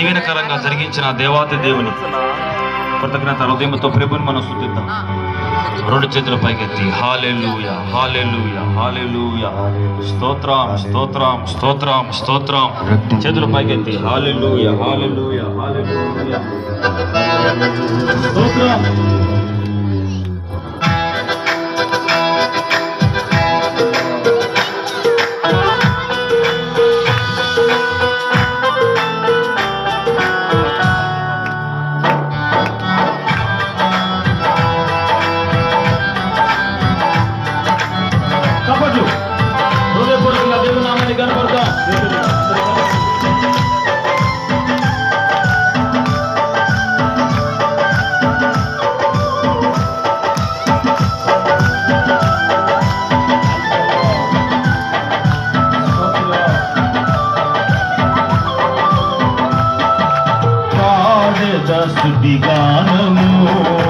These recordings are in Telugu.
దీవెనకరంగా జరిగించిన దేవాతి దేవుని కృతజ్ఞత హృదయంతో ప్రభుని మనం శుద్ధిద్దాం రెండు చేతుల పైకెత్తి. హాలెలుయ హాలెలు హాలెలుయ. స్తోత్రం స్తోత్రం స్తోత్రం స్తోత్రం. చేతుల పైకెత్తి. హాలెలుయ హాలెలు హాలెలుయ. స్తోత్రం. స్తుతి గానము.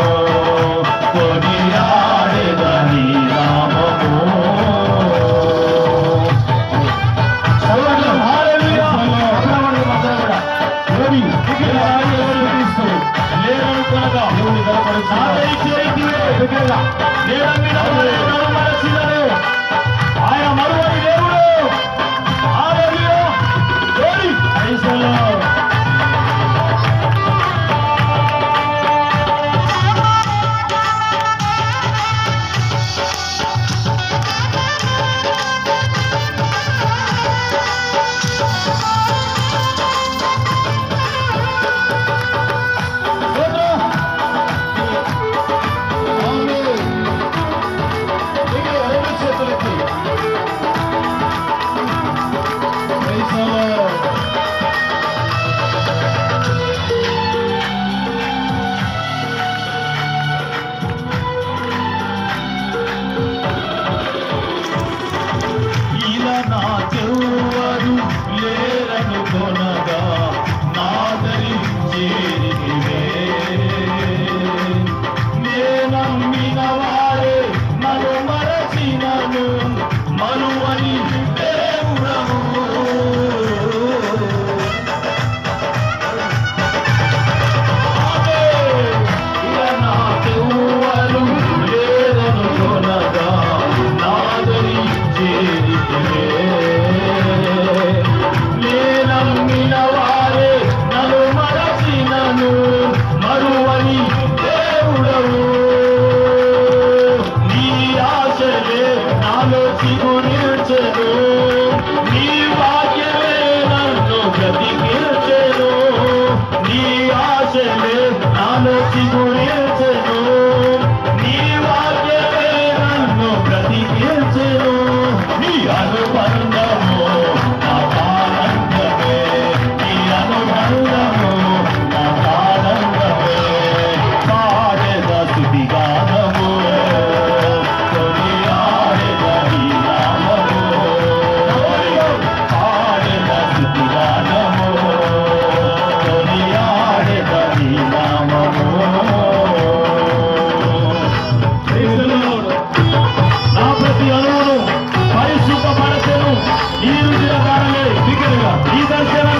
ఈ సంక్షేమ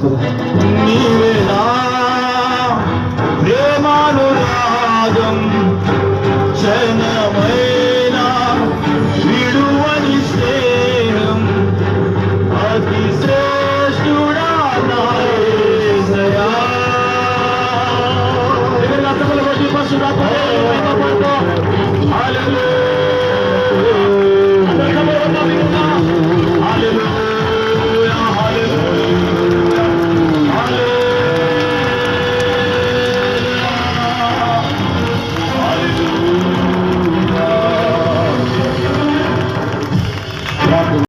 做得。